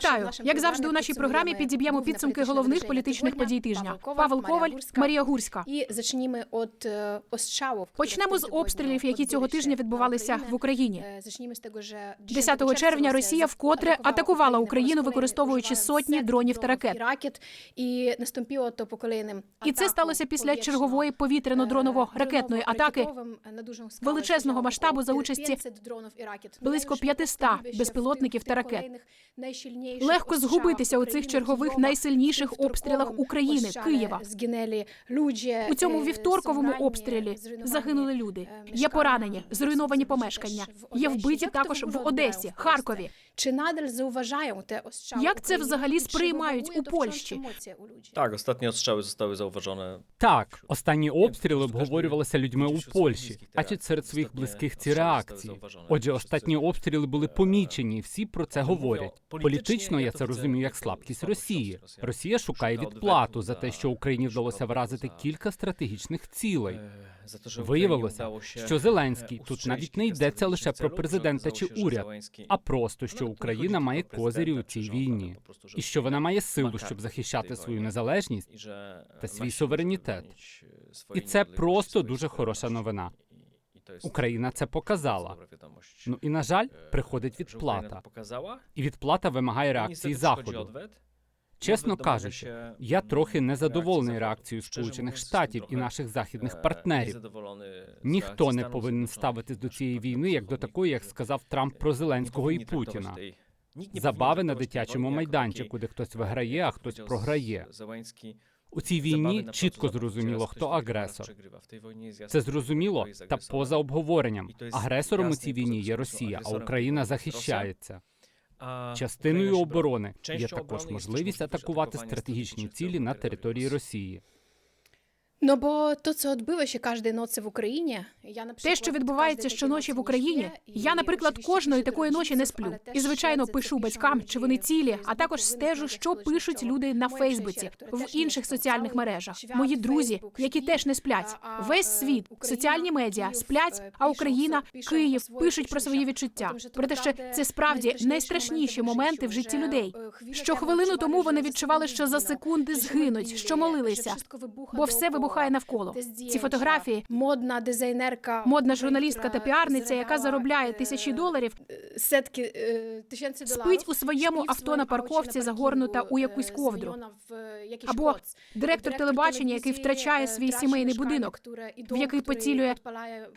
Вітаю, як завжди, у нашій програмі підіб'ємо підсумки головних політичних подій тижня. Павел Коваль, Марія Гурська. І зачнімо від е, острілів. Почнемо з обстрілів, які цього тижня відбувалися в Україні. Е, Зачнімо з того, що 10 червня Росія вкотре атакувала Україну, використовуючи сотні дронів та ракет. ракет. І наступило то поколенням. І це сталося після чергової повітряно-дроново-ракетної атаки величезного масштабу за участі близько 500 безпілотників та ракет. Легко згубитися у цих чергових найсильніших обстрілах України, Києва. У цьому вівторковому обстрілі загинули люди. Є поранені, зруйновані помешкання. Є вбиті також в Одесі, Харкові. Чи надаль зауважаją te ostrzały Jak це взагалі сприймають у Польщі? Tak, ostatnie ostrzały zostały zauważone. Так, останні обстріли обговорювалися людьми у Польщі, а чи серед своїх близьких ці реакції. Отже, останні обстріли були помічені, і всі про це говорять. Політично я це розумію як слабкість Росії. Росія шукає відплату за те, що Україні вдалося вразити кілька стратегічних цілей. Виявилося, що Зеленський тут навіть не йдеться лише про президента чи уряд, а просто що nie Україна має козирі у цій війні, і що вона має силу, щоб захищати свою незалежність та свій суверенітет. І це просто дуже хороша новина. Україна це показала. Ну і на жаль, E, приходить відплата, і відплата вимагає реакції заходу. Чесно кажучи, я трохи незадоволений реакцією Сполучених Штатів і наших західних e, партнерів. Ніхто не повинен ставитись до цієї війни як до такої, як сказав Трамп про Зеленського і Путіна. Забави на дитячому майданчику, де хтось e, виграє, а хтось програє. У цій війні чітко зрозуміло, хто агресор. Це зрозуміло та поза обговоренням. Агресором у цій війні є. Росія, а Україна захищається. Частиною оборони є також можливість атакувати стратегічні цілі на території Росії. Ну бо то, це відбилося кожної ночі в Україні. Я, Те, що відбувається щоночі в Україні, я, наприклад, кожної такої ночі не сплю. І звичайно пишу батькам, чи вони цілі, а також стежу, що пишуть люди на Фейсбуці, в інших соціальних мережах. Мої друзі, які теж не сплять. Весь світ, соціальні медіа сплять, а Україна, Київ пишуть про свої відчуття. Про те, що це справді найстрашніші моменти в житті людей. Що хвилину тому вони відчували, що за секунди згинуть, що молилися, бо все вибухає навколо. Ці фотографії модна дизайнерка, Модна журналістка та піарниця, яка заробляє тисячі доларів, сетки е, спить у своєму авто на парковці, загорнута у якусь е, ковдру. е, Або директор телебачення, який втрачає е, свій сімейний будинок, в який поцілює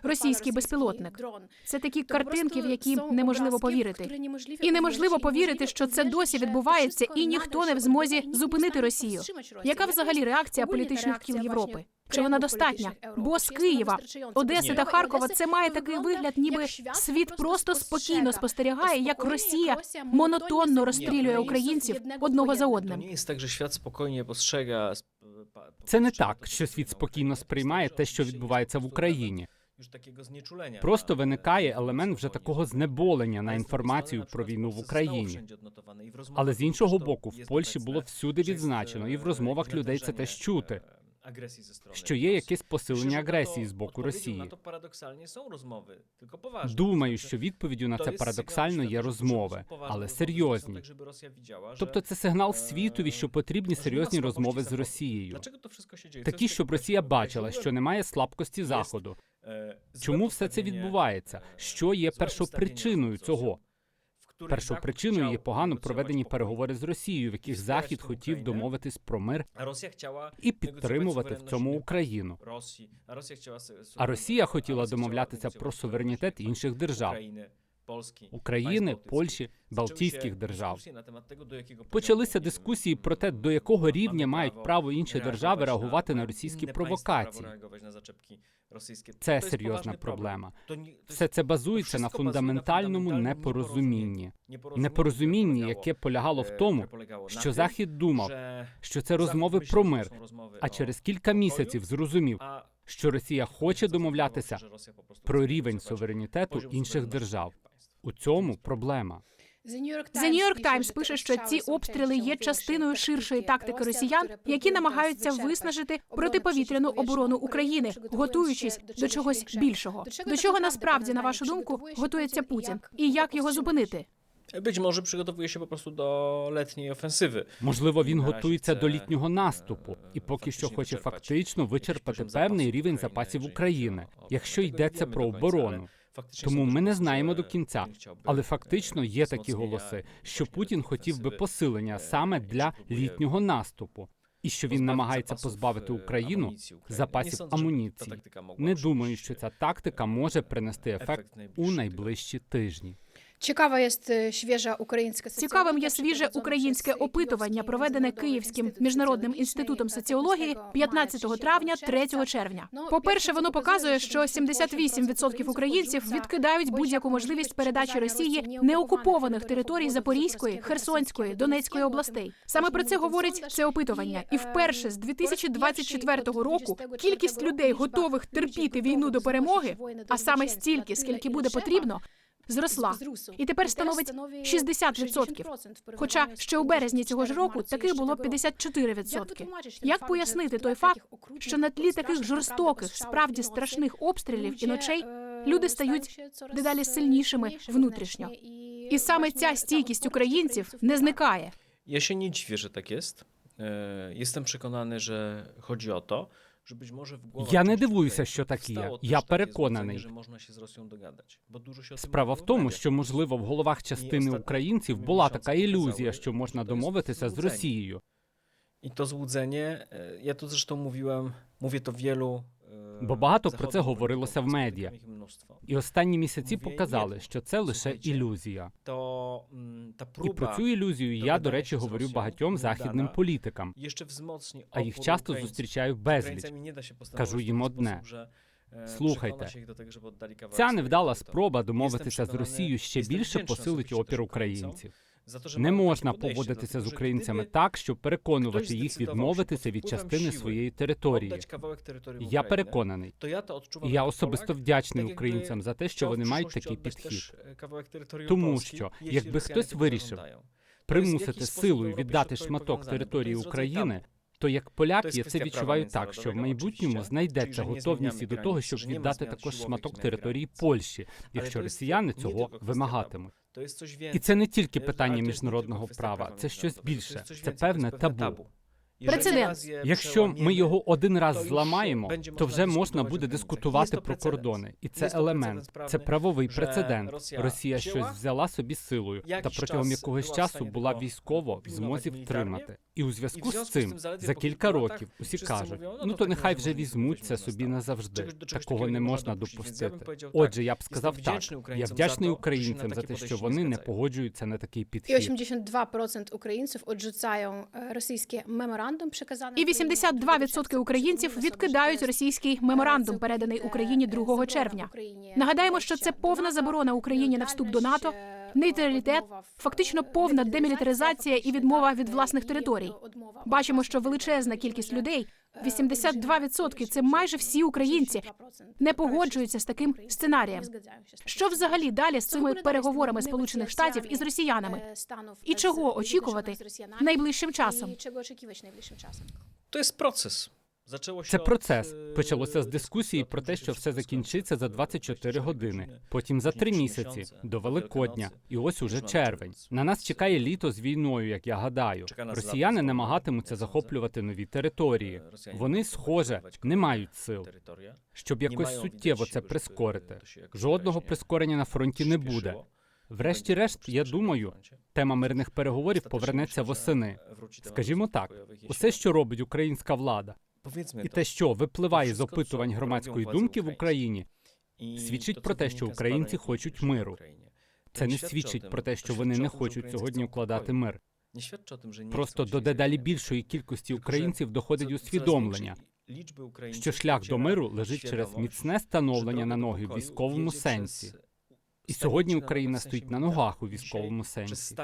російський безпілотник. Це такі картинки, в які неможливо повірити. І неможливо повірити, що це досі відбувається, і ніхто не в змозі зупинити Росію. Яка взагалі реакція політичних кіл reakcja Європи? Чи вона достатня? Бо з Києва. Одеси Ні. та Харкова це має такий вигляд, ніби світ просто спокійно спостерігає. як Росія монотонно розстрілює українців одного за одним. sp- pa- Це не так, що світ спокійно сприймає те, що відбувається в Україні. Просто виникає елемент вже такого знеболення на Ale z drugiej інформацію про війну в Україні. Але з іншого боку, в Польщі було всюди відзначено, і в e, розмовах людей це теж чути, agresji ze strony що є якесь посилення агресії з боку Росії. To paradoksalnie są rozmowy, tylko poważne. Думаю, що відповіддю на це парадоксально є розмови, але серйозні. Тобто це сигнал е, світові, що потрібні серйозні розмови з. Росією. Такі, щоб Росія бачила, що немає слабкості Заходу. e, Чому все це відбувається? e, Що є першопричиною цього? Першопричиною є погано проведені переговори з Росією, в яких Захід хотів домовитись про мир і підтримувати в цьому Україну. А Росія хотіла домовлятися про суверенітет інших держав України, України. Польщі, Балтійських держав. Почалися дискусії про те, до якого рівня мають право інші держави реагувати на російські провокації. Це серйозна проблема. Все це базується на фундаментальному непорозумінні. Непорозумінні, яке полягало в тому, e, що Захід думав, що це розмови про мир, а через кілька місяців зрозумів, що Росія хоче домовлятися про рівень суверенітету інших держав. У цьому проблема. The New York Times пише, що ці обстріли є частиною ширшої тактики росіян, які намагаються виснажити протиповітряну оборону України, готуючись до чогось більшого. До чого насправді, на вашу думку, готується Путін, і як його зупинити? Być może przygotowuje się po prostu do letniej ofensywy. Можливо, він готується до літнього наступу і поки що хоче фактично вичерпати певний рівень запасів України, якщо- йдеться про оборону. Тому ми не знаємо до кінця. Але е, фактично є такі голоси, що Путін хотів би посилення е, саме для літнього наступу, і що він намагається позбавити е, Україну запасів амуніції. Не думаю, що е, ця тактика може принести ефект у найближчі тижні. Цікава є е, свіжа українська Цікавим є свіже українське опитування, проведене Київським міжнародним інститутом соціології 15 травня 3 червня. По перше, воно показує, що 78% українців відкидають будь-яку можливість передачі Росії неокупованих територій Запорізької, Херсонської, Донецької областей. Саме про це говорить це опитування. І вперше з 2024 року кількість людей, готових терпіти війну до перемоги, а саме стільки, скільки буде потрібно, зросла. І тепер становить 60%. Хоча ще у березні цього ж року таки було 54%. Як пояснити той факт, що на тлі таких жорстоких, справді страшних обстрілів і ночей люди стають дедалі сильнішими внутрішньо? І саме ця стійкість українців не зникає. Ja się nie dziwię, że tak jest. Jestem przekonany, że chodzi o to, Я не дивуюся, що так є. Я переконаний. się o tym Справа в тому, що можливо в головах частини українців була така ілюзія, що що можна домовитися з. Росією. Złudzenie, e, ja tu zresztą mówiłem, mówię to wielu. e, Бо багато про це говорилося в медіа. І останні місяці показали, що це лише ілюзія. Mm, ta І про цю ілюзію я, до речі, говорю багатьом західним політикам, а їх часто зустрічаю безліч. Кажу їм одне. e, Слухайте, Ця невдала спроба домовитися з Росією ще більше посилить опір українців. Не можна поводитися з українцями так, щоб переконувати їх відмовитися від частини своєї території. Я переконаний, і я особисто вдячний українцям за те, що вони мають такий підхід. terytorium Тому що, якби хтось вирішив. Примусити силою віддати шматок території України, то як поляк я це відчуваю так, що в майбутньому знайдеться готовність і до того, щоб віддати також шматок території. Польщі, якщо росіяни цього вимагатимуть. І це не тільки питання міжнародного права, це щось більше, це певне табу. Прецедент. Якщо ми його один раз зламаємо, то вже можна буде дискутувати про кордони, і це елемент, це правовий прецедент. Росія щось взяла собі силою, та протягом якогось часу була військово в змозі втримати. І у зв'язку з цим за кілька років усі кажуть: ну то нехай вже możemy візьмуть це собі назавжди. Такого не можна допустити. Отже, я б сказав так. Я вдячний українцям за те, що вони не погоджуються на такий І підхід. 82% українців оджицають російський меморандум, І 82% українців відкидають російський меморандум, переданий Україні 2 червня. Нагадаємо, що це повна заборона Україні на вступ до НАТО, нейтралітет, фактично повна демілітаризація і відмова від власних територій. Бачимо, що величезна кількість людей, 82% – це майже всі українці, не погоджуються з таким сценарієм. Що взагалі далі з цими переговорами Сполучених Штатів із росіянами? І чого очікувати найближчим часом? І чого очікувати найближчим часом? To jest proces. Się Це процес. e, Почалося з дискусії про те, що все закінчиться за 24 години, потім за три місяці до Великодня, і ось уже червень. На нас чекає літо з війною, як я гадаю. Росіяни намагатимуться захоплювати нові території. Вони, схоже, не мають сил, щоб якось суттєво це прискорити. się jakoś Жодного прискорення на фронті не буде. Врешті-решт, я думаю, тема мирних переговорів повернеться восени. Скажімо так, усе, що робить українська влада, і те, що випливає з опитувань громадської думки в. Україні, свідчить про те, що українці хочуть миру. Це не свідчить про те, що вони не хочуть сьогодні укладати мир. Просто до дедалі більшої кількості українців доходить усвідомлення, що шлях до миру лежить через міцне становлення на ноги в військовому сенсі. І сьогодні Україна стоїть на ногах у військовому сенсі.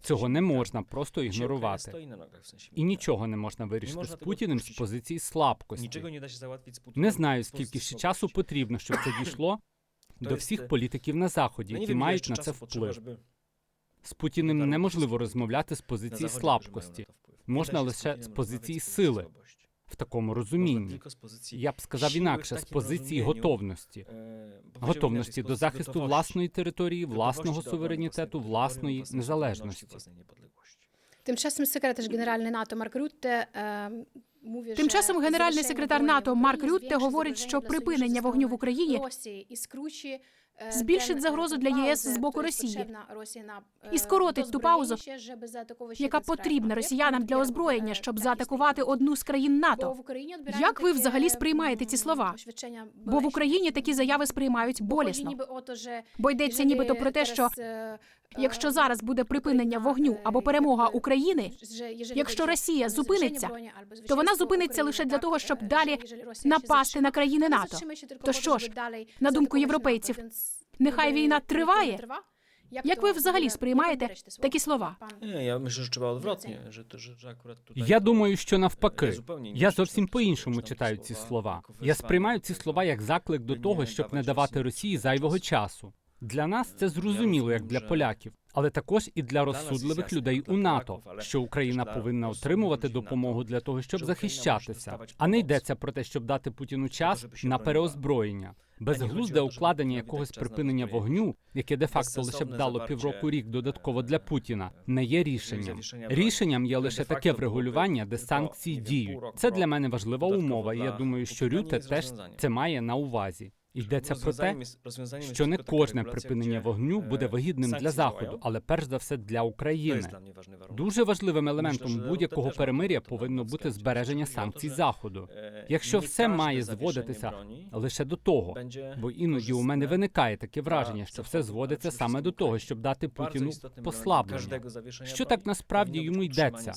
Цього не можна просто ігнорувати. І нічого не можна вирішити можна з Путіним з позиції слабкості. Не знаю, скільки ще часу потрібно, щоб це дійшло до всіх е, політиків на заході, які мають на це вплив. З Путіним неможливо розмовляти з позиції Zachodzie, którzy mają слабкості в такому розумінні. Я б сказав інакше з позиції готовності, готовності до захисту власної території, власного суверенітету, власної незалежності. Тим часом секретар генеральний НАТО Марк Рютте е, Тим часом генеральний секретар НАТО Марк Рютте говорить, що припинення вогню в Україні збільшить загрозу для ЄС з боку Росії і скоротить ту паузу, яка потрібна росіянам для озброєння, щоб заатакувати одну з країн НАТО. Як ви взагалі сприймаєте ці слова? бо в Україні такі заяви сприймають болісно. бо йдеться нібито про те, що Якщо зараз буде припинення вогню або перемога України, якщо Росія зупиниться, то вона зупиниться лише для того, щоб далі напасти на країни НАТО. То що ж, на думку європейців, нехай війна триває. Як ви взагалі сприймаєте такі слова? Я Я думаю, що навпаки, я зовсім по іншому читаю ці слова. Я сприймаю ці слова як заклик до того, щоб не давати Росії зайвого часу. Для нас це зрозуміло як для поляків, але також і для розсудливих людей у НАТО, що Україна повинна отримувати допомогу для того, щоб захищатися, а не йдеться про те, щоб дати Путіну час на переозброєння. Безглузде укладення якогось припинення вогню, яке де факто лише б дало півроку рік додатково для Путіна, не є рішенням. Рішенням є лише таке врегулювання, де санкції діють. Це для мене важлива умова, і я думаю, що Рюте теж це має на увазі. Йдеться про те, що не кожне припинення вогню буде вигідним для заходу, але перш за все для України. Дуже важливим елементом будь-якого перемиря повинно бути збереження санкцій заходу. Якщо все має зводитися лише до того, бо іноді у мене виникає таке враження, що все зводиться саме до того, щоб дати Путіну послаблення. Що так насправді йому йдеться?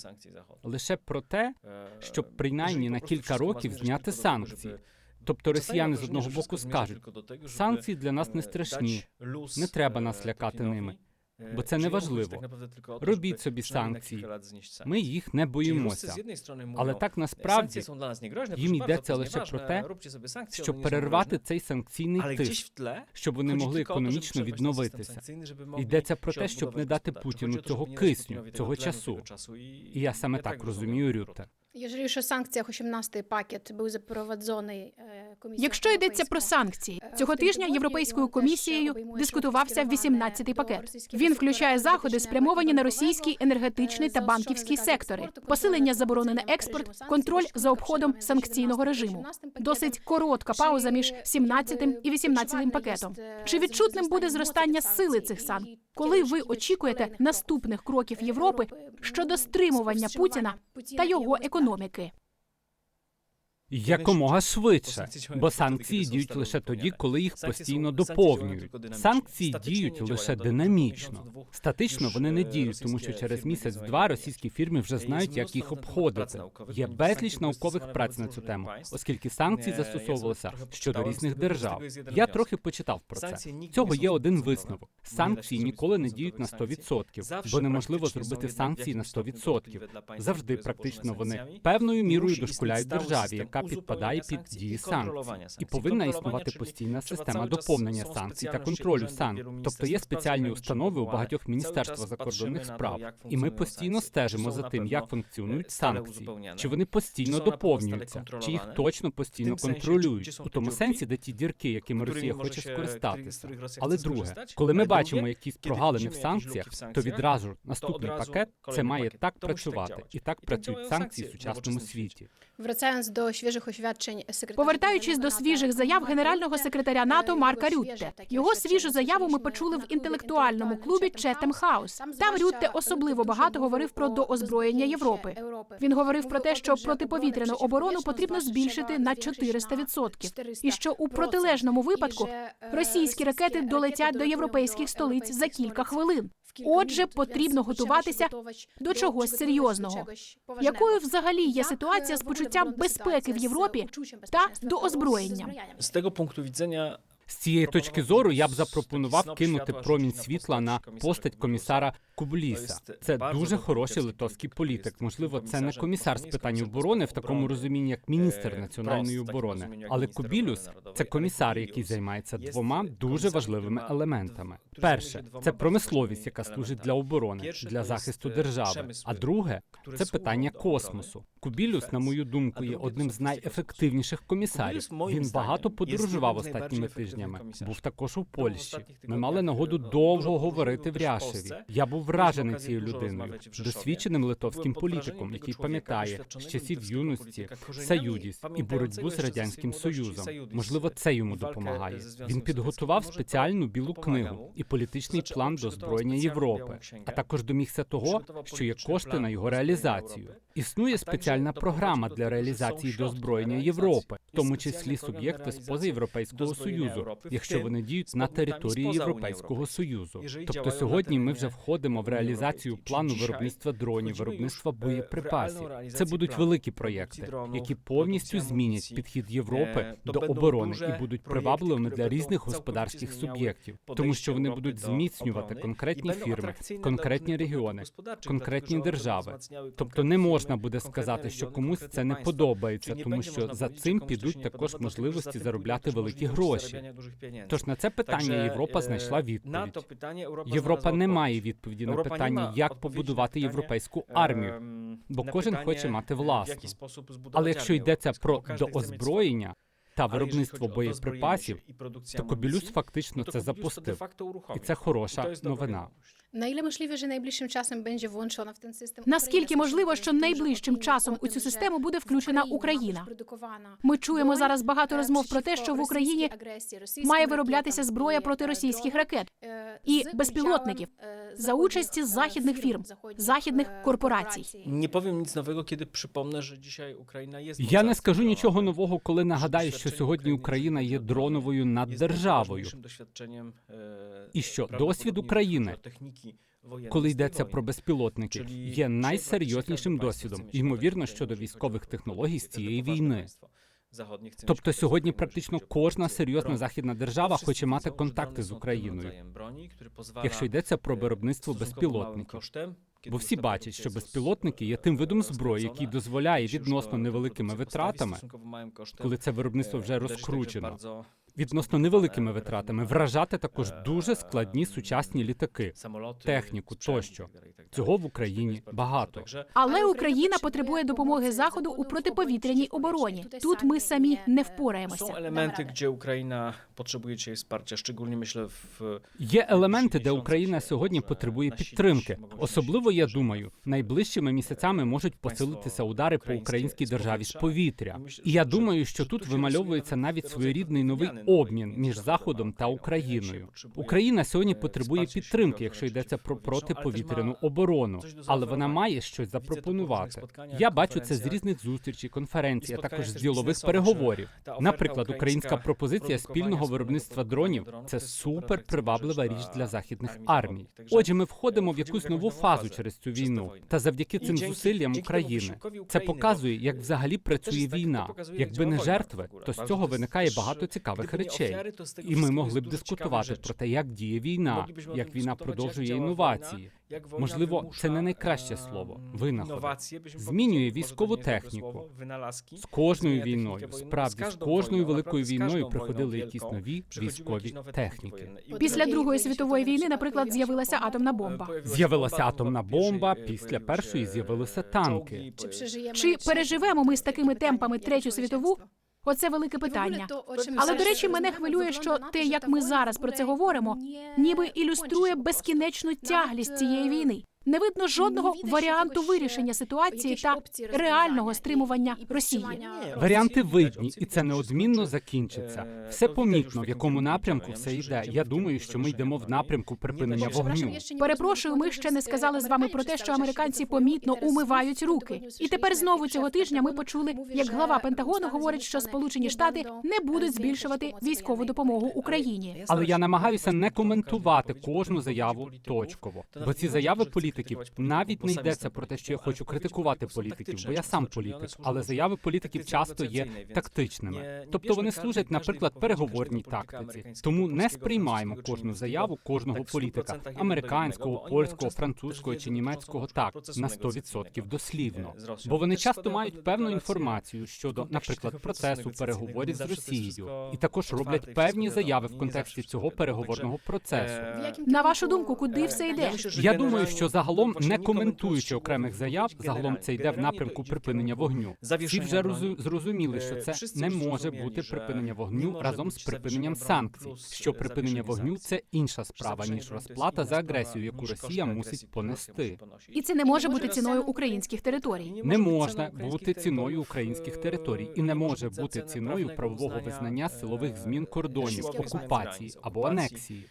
лише про те, щоб принаймні на кілька років зняти санкції. Тобто росіяни з одного боку скажуть, санкції для нас не страшні, не треба нас лякати ними, бо це не важливо. Робіть собі санкції, ми їх не боїмося. Але так насправді їм йдеться лише про те, щоб перервати цей санкційний тиск, щоб вони могли економічно відновитися. Йдеться про те, щоб не дати Путіну цього кисню, цього часу. І я саме так розумію, Рюте. Я жалію, що в санкціях у 17 пакет був запроваджений комісією. Якщо йдеться про санкції цього тижня, європейською комісією дискутувався 18-й пакет. Він включає заходи, спрямовані на російський енергетичний та банківський сектори, посилення заборони на експорт, контроль за обходом санкційного режиму. Досить коротка пауза між 17-м і 18-м пакетом. Чи відчутним буде зростання сили цих санкцій? Коли ви очікуєте наступних кроків Європи щодо стримування Путіна та його економіки? економіки якомога швидше, бо санкції діють лише тоді, коли їх постійно доповнюють. Санкції діють лише динамічно. Статично вони не діють, тому що через місяць-два російські фірми вже знають, як їх обходити. Є безліч наукових праць на цю тему, оскільки санкції застосовувалися щодо різних держав. Я трохи почитав про це. Цього є один висновок: санкції ніколи не діють на 100%, бо неможливо зробити санкції на 100%. Завжди практично вони певною мірою дошкуляють державі, яка Підпадає під дії санкцій. і повинна існувати постійна система доповнення санкцій та контролю санкцій. Тобто є спеціальні установи у багатьох міністерствах закордонних справ, і ми постійно стежимо за тим, як функціонують санкції, чи вони постійно доповнюються, чи їх точно постійно контролюють у тому сенсі, де ті дірки, якими Росія хоче скористатися. Але друге, коли ми бачимо якісь прогалини в санкціях, то відразу наступний пакет це має так працювати, і так працюють санкції в сучасному світі. Вертаємось до свіжих освячень Повертаючись до свіжих заяв генерального секретаря НАТО Марка Рютте. Його свіжу заяву ми почули в інтелектуальному клубі Четем Хаус. Там Рютте особливо багато говорив про доозброєння Європи. Він говорив про те, що протиповітряну оборону потрібно збільшити на 400%. і що у протилежному випадку російські ракети долетять до європейських столиць за кілька хвилин. Отже, потрібно готуватися до чогось серйозного. Якою взагалі є е, ситуація з почуттям безпеки в Європі та до озброєння з того пункту відзення цієї точки зору я б запропонував кинути промінь світла на постать комісара Кубліса. Це дуже хороший литовський політик. Можливо, це не комісар з питань оборони в такому розумінні, як міністр е, національної такому оборони. Але народової. це комісар, який займається двома дуже важливими елементами. Перше це промисловість, яка служить для оборони, для захисту е, держави. А друге це питання космосу. Кубілюс, на мою думку, є одним з найефективніших комісарів. Він багато подорожував останніми тижнями. Комісарів. Був також у Польщі. Ми мали нагоду е, довго говорити в Ряшеві. Я був вражений цією людиною, досвідченим литовським політиком, який пам'ятає з часів юності союдність і боротьбу з радянським союзом. Можливо, це йому допомагає. Він підготував спеціальну білу книгу і політичний план до озброєння Європи, а також домігся того, що є кошти на його реалізацію. Існує спеціальна програма для реалізації до środki озброєння Європи, в тому числі суб'єкти для споза реалізації Європейського Союзу, якщо вони діють на території Європейського Союзу. Тобто сьогодні ми вже входимо в реалізацію плану виробництва дронів, виробництва w боєприпасів. Це будуть великі проєкти, які повністю змінять підхід Європи Е, до оборони і будуть привабливими для різних господарських суб'єктів, тому що вони будуть зміцнювати конкретні фірми, конкретні регіони, конкретні держави. Тобто не можна буде сказати, що комусь це не подобається, тому що за цим підуть також можливості заробляти великі гроші. Тож на це питання Європа е, знайшла На відповідь. то питання Європа, Європа не має відповіді на питання, як побудувати європейську армію. ем, бо кожен питання, хоче мати власну. спосіб збудувати Але якщо йдеться про до озброєння доозброєння та виробництво боєприпасів, і то Кобілюс фактично це запустив. І це хороша новина. На ile можливо, що найближчим часом буде вłączona в ten system Наскільки можливо, що найближчим часом у цю систему буде включена Україна? Ми чуємо зараз багато розмов про те, що в Україні має вироблятися зброя проти російських ракет і безпілотників за участі західних фірм, західних корпорацій. Nie powiem nic nowego, kiedy przypomnę, że dzisiaj Ukraina jest Я не скажу нічого нового, коли нагадаю, що сьогодні Україна є дроновою jest наддержавою. e, І що досвід України, wojenne коли йдеться про безпілотники, є найсерйознішим досвідом, ймовірно, щодо військових технологій з цієї війни. Тобто сьогодні практично кожна серйозна західна держава хоче мати контакти з Україною, якщо йдеться про e, виробництво безпілотників. Бо всі бачать, що безпілотники є тим видом e, зброї, який дозволяє відносно невеликими витратами, коли це виробництво e, вже розкручено, відносно невеликими витратами, вражати також е, дуже складні сучасні літаки. техніку тощо. Цього в Україні багато. Але Україна потребує допомоги заходу у протиповітряній обороні. Тут ми самі не впораємося. wsparcia, szczególnie myślę w Є елементи, де Україна сьогодні потребує підтримки. Особливо я думаю, найближчими місяцями можуть посилитися удари по українській державі з повітря. І я думаю, що тут вимальовується навіть своєрідний новий обмін між Заходом та Україною. Україна сьогодні потребує підтримки, якщо йдеться про протиповітряну оборону, але вона має щось запропонувати. Я бачу це з різних зустрічей, конференцій, а також з ділових переговорів. Наприклад, українська пропозиція спільного виробництва дронів це супер приваблива річ для західних армій. Отже, ми входимо в якусь нову фазу через цю війну. Та завдяки цим зусиллям України це показує, як взагалі працює війна. Якби не жертви, то з цього виникає багато цікавих речей. І ми могли б дискутувати про те, як діє війна, як війна продовжує інновації. Можливо, це не найкраще слово винаходи. Змінює військову техніку. З кожною війною, справді з кожною великою війною приходили якісь нові військові техніки. Після Другої світової війни, наприклад, з'явилася атомна бомба. З'явилася атомна бомба. Після першої з'явилися танки. Чи переживемо ми з такими темпами третю світову? Оце велике питання. Але до речі, мене хвилює, що те, як ми зараз про це говоримо, ніби ілюструє безкінечну тяглість цієї війни. Не видно жодного варіанту вирішення ситуації та реального стримування Росії. Варіанти видні, і це неодмінно закінчиться. Все помітно, в якому напрямку все йде. Я думаю, що ми йдемо в напрямку припинення вогню. Перепрошую, ми ще не сказали з вами про те, що американці помітно умивають руки. І тепер знову цього тижня ми почули, як глава Пентагону говорить, що Сполучені Штати не будуть збільшувати військову допомогу Україні. Але я намагаюся не коментувати кожну заяву точково, бо ці заяви політики політиків. Навіть не йдеться про те, що я хочу критикувати політиків, бо я сам політик, але заяви політиків часто є тактичними. Тобто вони служать, наприклад, переговорній тактиці. Тому не сприймаємо кожну заяву кожного політика американського, польського, французького чи німецького так на 100% дослівно. Бо вони часто мають певну інформацію щодо, наприклад, процесу переговорів з Росією, і також роблять певні заяви в контексті цього переговорного процесу. На вашу думку, куди все йде? Я думаю, що загалом, не коментуючи окремих заяв, загалом це йде в напрямку припинення вогню. Всі вже зрозуміли, що це не може бути припинення вогню разом з припиненням санкцій. Що припинення вогню це інша справа ніж розплата за агресію, яку Росія мусить понести. І це не може бути ціною українських територій. Не можна бути ціною українських територій і не може бути ціною правового визнання силових змін кордонів, окупації або анексії.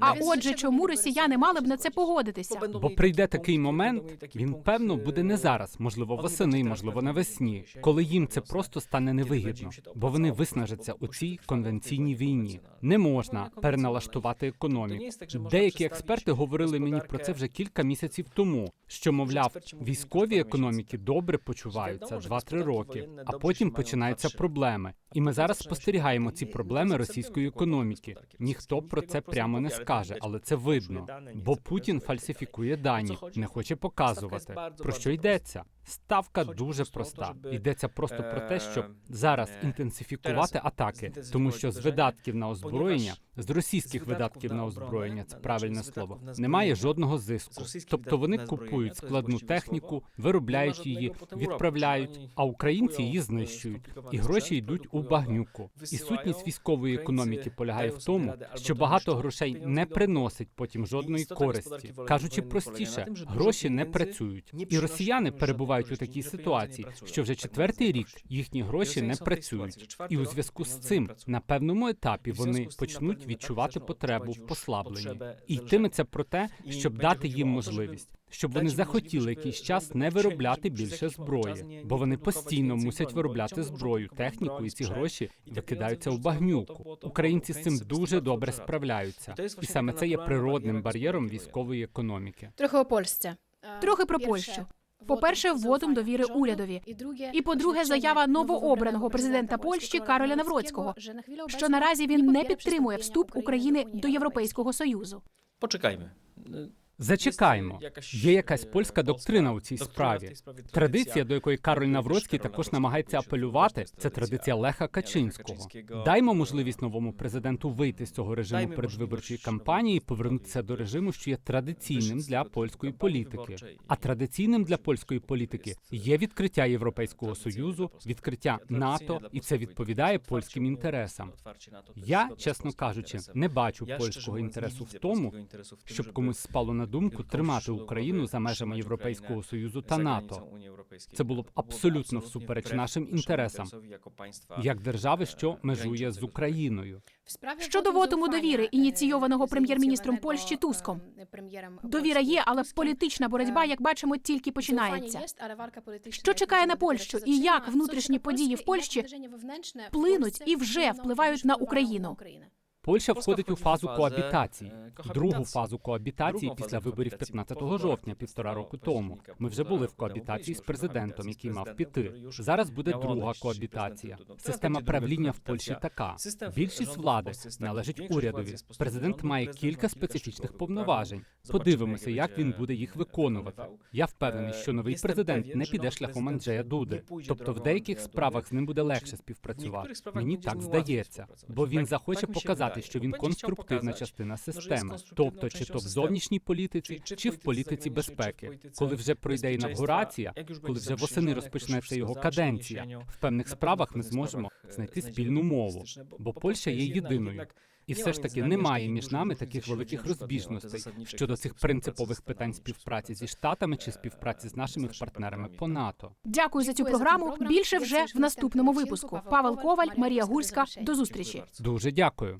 А отже, чому росіяни мали б на це погодитися? Бо прийде такий момент, він певно буде не зараз, можливо, восени, можливо, навесні, коли їм це просто стане невигідно, бо вони виснажаться у цій конвенційній війні. Не можна переналаштувати економіку. Деякі експерти говорили мені про це вже кілька місяців тому. Що мовляв, військові економіки добре почуваються 2-3 роки, а потім починаються проблеми. І ми зараз спостерігаємо ці проблеми російської економіки. Ніхто про це прямо не скаже, але це видно. Бо Путін фальсифікує дані, не хоче показувати. Про що йдеться? Ставка дуже проста. Йдеться просто про те, щоб зараз інтенсифікувати атаки, тому що з видатків на озброєння, з російських видатків на озброєння, це правильне слово, немає жодного зиску. Тобто вони купують складну техніку, виробляють її, відправляють, а українці її знищують, і гроші йдуть у багнюку. І сутність військової економіки полягає в тому, що багато грошей не приносить потім жодної користі. Кажучи простіше, гроші не працюють, і росіяни перебувають у такій ситуації, що вже четвертий рік їхні гроші не працюють. І у зв'язку з цим на певному етапі вони почнуть відчувати потребу в послабленні. І йтиметься про те, щоб дати їм можливість. Щоб вони захотіли якийсь час не виробляти більше зброї, бо вони постійно мусять виробляти зброю, техніку, і ці гроші викидаються в багнюку. Українці з цим дуже добре справляються, і саме це є природним бар'єром військової економіки. Трохи о Польщі. Трохи про Польщу. По-перше, вводом довіри урядові. І по-друге, заява новообраного президента Польщі Кароля Навроцького, що наразі він не підтримує вступ України до Європейського союзу. Poczekajmy. Зачекаємо. Є якась польська доктрина у цій справі. Традиція, до якої Кароль Навроцький також намагається апелювати, це традиція Леха Качинського. Даймо можливість новому президенту вийти з цього режиму передвиборчої кампанії і повернутися до режиму, що є традиційним для польської політики. А традиційним для польської політики є відкриття Європейського союзу, відкриття НАТО, і це відповідає польським інтересам. Я, чесно кажучи, не бачу польського інтересу в тому, щоб комусь спало на думку тримати Україну за межами Європейського союзу та НАТО. Це було б абсолютно всупереч нашим інтересам, як держави, що межує з Україною. Щодо вотуму довіри, ініційованого прем'єр-міністром Польщі Туском. Довіра є, але політична боротьба, як бачимо, тільки починається. Що чекає на Польщу і як внутрішні події в Польщі Вплинуть і вже впливають на Україну. Польща входить у фазу коабітації, другу фазу коабітації після виборів 15 жовтня, півтора року тому. Ми вже були в коабітації з президентом, який мав піти. Зараз буде друга коабітація. Система правління в Польщі така: більшість влади належить урядові. Президент має кілька специфічних повноважень. Подивимося, як він буде їх виконувати. Я впевнений, що новий президент не піде шляхом Анджея Дуди. Тобто, в деяких справах з ним буде легше співпрацювати. Мені так здається, бо він захоче показати, що він конструктивна частина системи, тобто чи то в зовнішній політиці, чи в політиці безпеки, коли вже пройде інавгурація, коли вже восени розпочнеться його каденція. В певних справах ми зможемо знайти спільну мову, бо Польща є єдиною. І все ж таки немає між нами таких великих розбіжностей щодо цих принципових питань співпраці зі штатами чи співпраці з нашими партнерами по НАТО. Дякую за цю програму. Більше вже в наступному випуску. Павел Коваль, Марія Гульська. До зустрічі. Дуже дякую.